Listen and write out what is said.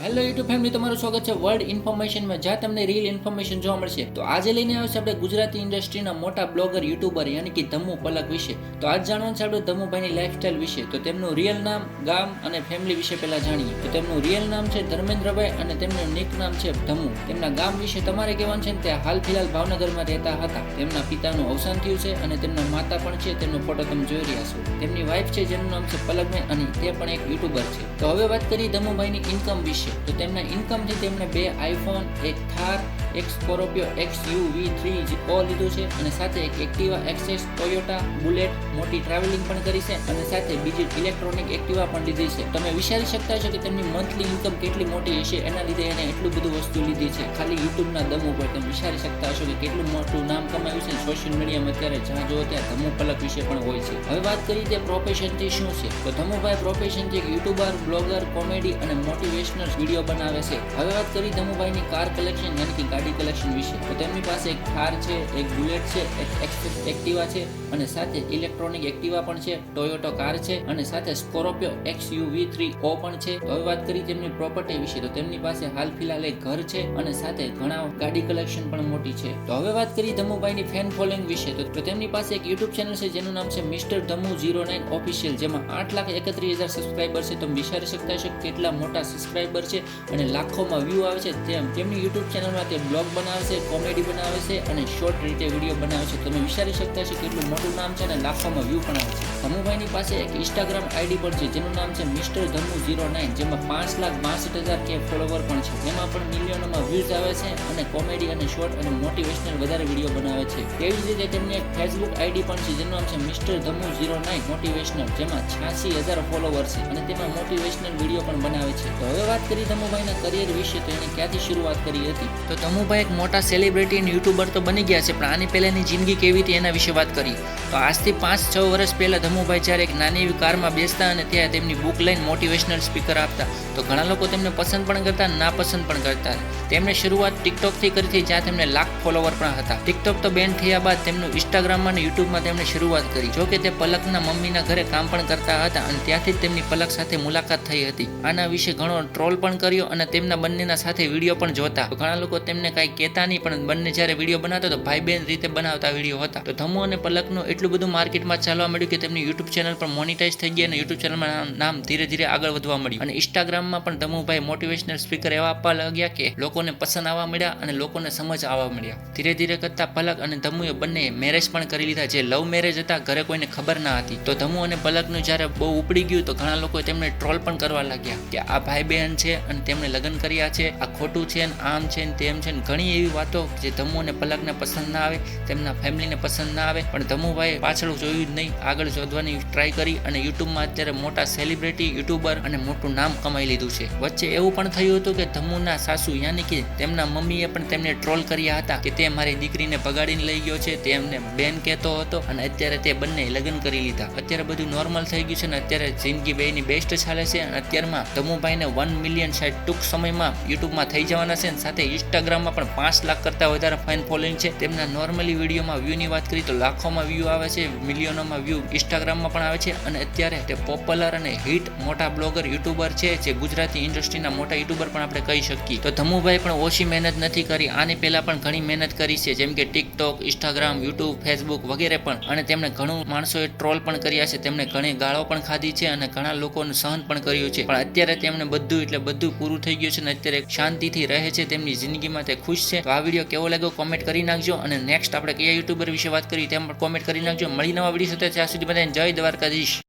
Hello YouTube family તમારું સ્વાગત છે વર્લ્ડ ઇન્ફોર્મેશનમાં જ્યાં તમને રિયલ ઇન્ફોર્મેશન જોવા મળશે. તો આજે લઈને આવ્યો છે આપણે ગુજરાતી ઇન્ડસ્ટ્રીના મોટા બ્લોગર યુટ્યુબર યાની કે ધમ્મુ પલક વિશે. તો આજ જાણવાનું છે આપણે ધમ્મુભાઈની લાઇફસ્ટાઇલ વિશે. તો તેમનું રિયલ નામ, ગામ અને ફેમિલી વિશે પહેલા જાણીએ. તો તેમનું રિયલ નામ છે ધર્મેન્દ્રભાઈ અને તેમનું નિક નામ છે ધમ્મુ. તેમના ગામ વિશે તમારે કહેવાનું છે તે હાલ ફિલહાલ ભાવનગરમાં રહેતા હતા. તેમના પિતાનું અવસાન થયું છે અને તેમના માતા પણ છે. તેમનો ફોટો તમે જોઈ રહ્યા છો. તેમની વાઈફ છે, જેનું નામ છે પલકબેન અને તે પણ એક યુટ્યુબર છે. તો હવે વાત કરીએ ધમ્મુભાઈની ઇન્કમ વિશે. તો તેમના ઇન્કમથી તેમણે બે આઈફોન એક થાર એક Scorpio X U V three O લીધું છે અને સાથે એક એક્ટિવા એક્સેસ ટોયોટા બુલેટ મોટી ટ્રાવેલિંગ પણ કરી છે અને સાથે બીજી ઇલેક્ટ્રોનિક એક્ટિવા પણ લીધી છે. તમે વિચારી શકતા છો કે તેમની મંથલી ઇન્કમ કેટલી મોટી હશે? એના લીધે એને એટલું બધું વસ્તુ લીધી છે. ખાલી યુટ્યુબના દમ ઉપર તમે વિચારી શકતા હશો કે કેટલું મોટું નામ કમાયું છે. સોશિયલ મીડિયામાં અત્યારે જ્યાં જુઓ ત્યાં ધમુ પલક વિશે પણ હોય છે. હવે વાત કરીએ તે પ્રોફેશનથી શું છે? તો ધમુભાઈ પ્રોફેશનથી એક યુટ્યુબર બ્લોગર કોમેડી અને મોટિવેશનલ વીડિયો બનાવે છે. હવે વાત કરી ધમુભાઈની કાર કલેક્શન યાની કે કલેક્શન વિશે. તો તેમની પાસે એક થાર છે, એક બુલેટ છે, એક એક્ટિવા છે અને સાથે ઇલેક્ટ્રોનિક એક્ટિવા પણ છે, ટોયોટો કાર છે અને સાથે Scorpio X U V three O પણ છે. તો હવે વાત કરી તેમની પ્રોપર્ટી વિશે. તો તેમની પાસે હાલ ફિલહાલ એક ઘર છે અને સાથે ઘણા ગાડી કલેક્શન પણ મોટી છે. તો હવે વાત કરી ધમુભાઈની ફેન ફોલોઈંગ વિશે. તો તો તેમની પાસે એક યુટ્યુબ ચેનલ છે જેનું નામ છે mister Dhamu zero nine official, જેમાં આઠ લાખ એકત્રીસ હજાર સબસ્ક્રાઈબર છે. તમે વિચારી શકતા હશો કેટલા મોટા સબસ્ક્રાઈબર છે અને લાખોમાં વ્યૂ આવે છે. તેમ, તેમની યુટ્યુબ ચેનલમાં તે બ્લોગ બનાવે છે, કોમેડી બનાવે છે અને શોર્ટ રીતે વીડિયો બનાવે છે. તમે વિચારી શકતા છો કેટલું મોટું નામ છે અને લાખોમાં વ્યૂ પણ આવે છે. ધમુભાઈની પાસે એક ઇન્સ્ટાગ્રામ આઈડી પણ છે, જેનું નામ છે મિસ્ટર ધમુ ઝીરો નાઇન જેમાં પાંચ લાખ બાસઠ હજાર કે ફોલોવર પણ છે. જેમાં પણ મિલિયનોમાં વ્યૂઝ આવે છે અને કોમેડી અને શોર્ટ અને મોટિવેશનલ વધારે વીડિયો બનાવે છે. તેવી જ રીતે તેમની એક ફેસબુક આઈડી પણ છે, જેનું નામ છે mister Dhamu zero nine motivational જેમાં છ્યાસી હજાર ફોલોવર છે અને તેમાં મોટિવેશનલ વીડિયો પણ બનાવે છે. તો હવે વાત કરી ધમુભાઈના કરિયર વિશે, તો એને ક્યાંથી શરૂઆત કરી હતી? તો ધમુભાઈ એક મોટા સેલિબ્રિટી અને યુટ્યુબર તો બની ગયા છે, પણ આની પહેલાંની જિંદગી કેવી હતી એના વિશે વાત કરી તો આજથી પાંચ છ વર્ષ પહેલાં ધમુભાઈ જ્યારે એક નાની એવી કારમાં બેસતા અને ત્યાં તેમની બુક લઈને મોટિવેશનલ સ્પીકર આપતા, તો ઘણા લોકો તેમને પસંદ પણ કરતા નાપસંદ પણ કરતા. તેમણે શરૂઆત ટિકટોકથી કરી હતી, જ્યાં તેમને લાખ ફોલોવર પણ હતા. ટિકટોક તો બેન થયા બાદ તેમનું ઇન્સ્ટાગ્રામમાં અને યુટ્યુબમાં તેમણે શરૂઆત કરી. જો કે તે પલકના મમ્મીના ઘરે કામ પણ કરતા હતા અને ત્યાંથી જ તેમની પલક સાથે મુલાકાત થઈ હતી. આના વિશે ઘણો ટ્રોલ પણ કર્યો અને તેમના બંનેના સાથે વીડિયો પણ જોતા. ઘણા લોકો તેમને કાંઈ કહેતા નહીં, પણ બંને જ્યારે વીડિયો બનાવતા તો ભાઈ બહેન રીતે બનાવતા વીડિયો હતા. તો ધમુ અને પલકનું એટલું બધું માર્કેટમાં ચાલવા મળ્યું કે તેમની યુટ્યુબ ચેનલ પણ મોનિટાઈઝ થઈ ગઈ અને યુટ્યુબ ચેનલમાં નામ ધીરે ધીરે આગળ વધવા મળ્યું. અને ઇન્સ્ટાગ્રામમાં પણ ધમુભાઈ મોટિવેશનલ સ્પીકર એવા આપવા લાગ્યા કે લોકોને પસંદ આવવા મળ્યા અને લોકોને સમજ આવવા મળ્યા. ધીરે ધીરે કરતા પલક અને ધમુએ બંને મેરેજ પણ કરી લીધા, જે લવ મેરેજ હતા, ઘરે કોઈને ખબર ના હતી. તો ધમુ અને પલકનું જ્યારે બહુ ઉપડી ગયું તો ઘણા લોકો તેમને ટ્રોલ પણ કરવા લાગ્યા કે આ ભાઈ બહેન છે અને તેમણે લગ્ન કર્યા છે, આ ખોટું છે ને આમ છે ને તેમ છે ને ઘણી એવી વાતો જે ધમુ અને પલકને પસંદ ના આવે, તેમના ફેમિલીને પસંદ ના આવે. પણ ધમુભાઈ પાછળ જોયું જ નહીં. આગળ શોધવાની ટ્રાય કરી અને યુટ્યુબમાં અત્યારે મોટા સેલિબ્રિટી, યુટ્યુબર અને મોટું નામ કમાઈ લીધું છે. વચ્ચે એવું પણ થયું હતું કે ધમુના સાસુ યાની કે તેમના મમ્મીએ પણ તેમને ટ્રોલ કર્યા હતા કે તે મારી દીકરીને બગાડીને લઈ ગયો છે. તે એમને બેન કહેતો હતો અને અત્યારે તે બંને લગ્ન કરી લીધા. અત્યારે બધું નોર્મલ થઈ ગયું છે ને અત્યારે જિંદગી બેની બેસ્ટ ચાલે છે અને અત્યારમાં ધમુભાઈને વન મિલિયન સાઈડ ટૂંક સમયમાં યુટ્યુબમાં થઈ જવાના છે અને સાથે ઇન્સ્ટાગ્રામમાં પણ પાંચ લાખ કરતાં વધારે ફાઇન ફોલોઈંગ છે. તેમના નોર્મલી વિડીયોમાં વ્યૂની વાત કરીએ તો લાખોમાં વ્યૂ આવે છે, મિલિયનોમાં વ્યૂ ઇન્સ્ટાગ્રામમાં પણ આવે છે અને અત્યારે તે પોપ્યુલર અને હિટ મોટા બ્લોગર યુટ્યુબર છે જે ગુજરાતી ઇન્ડસ્ટ્રીના મોટા યુટ્યુબર પણ આપણે કહી શકીએ. તો ધમુભાઈ પણ ઓછી મહેનત નથી કરી, આની પહેલા પણ ઘણી મહેનત કરી છે, જેમ કે ટિકટોક ઇન્સ્ટાગ્રામ યુટ્યુબ ફેસબુક વગેરે પણ. અને તેમણે ઘણું માણસોએ ટ્રોલ પણ કર્યા છે, તેમણે ઘણી ગાળો પણ ખાધી છે અને ઘણા લોકોનું સહન પણ કર્યું છે. પણ અત્યારે તેમણે બધું એટલે બધું પૂરું થઈ ગયું છે અને અત્યારે શાંતિથી રહે છે, તેમની જિંદગીમાં તે ખુશ છે. તો આ વીડિયો કેવો લાગ્યો કોમેન્ટ કરી નાખજો અને નેક્સ્ટ આપણે કયા યુટ્યુબર વિશે વાત કરી તેમ પણ કોમેન્ટ કરી નાખજો. મળી નવા વીડિયો સાથે. ત્યાં સુધી બધાને જય દ્વારકાધીશ.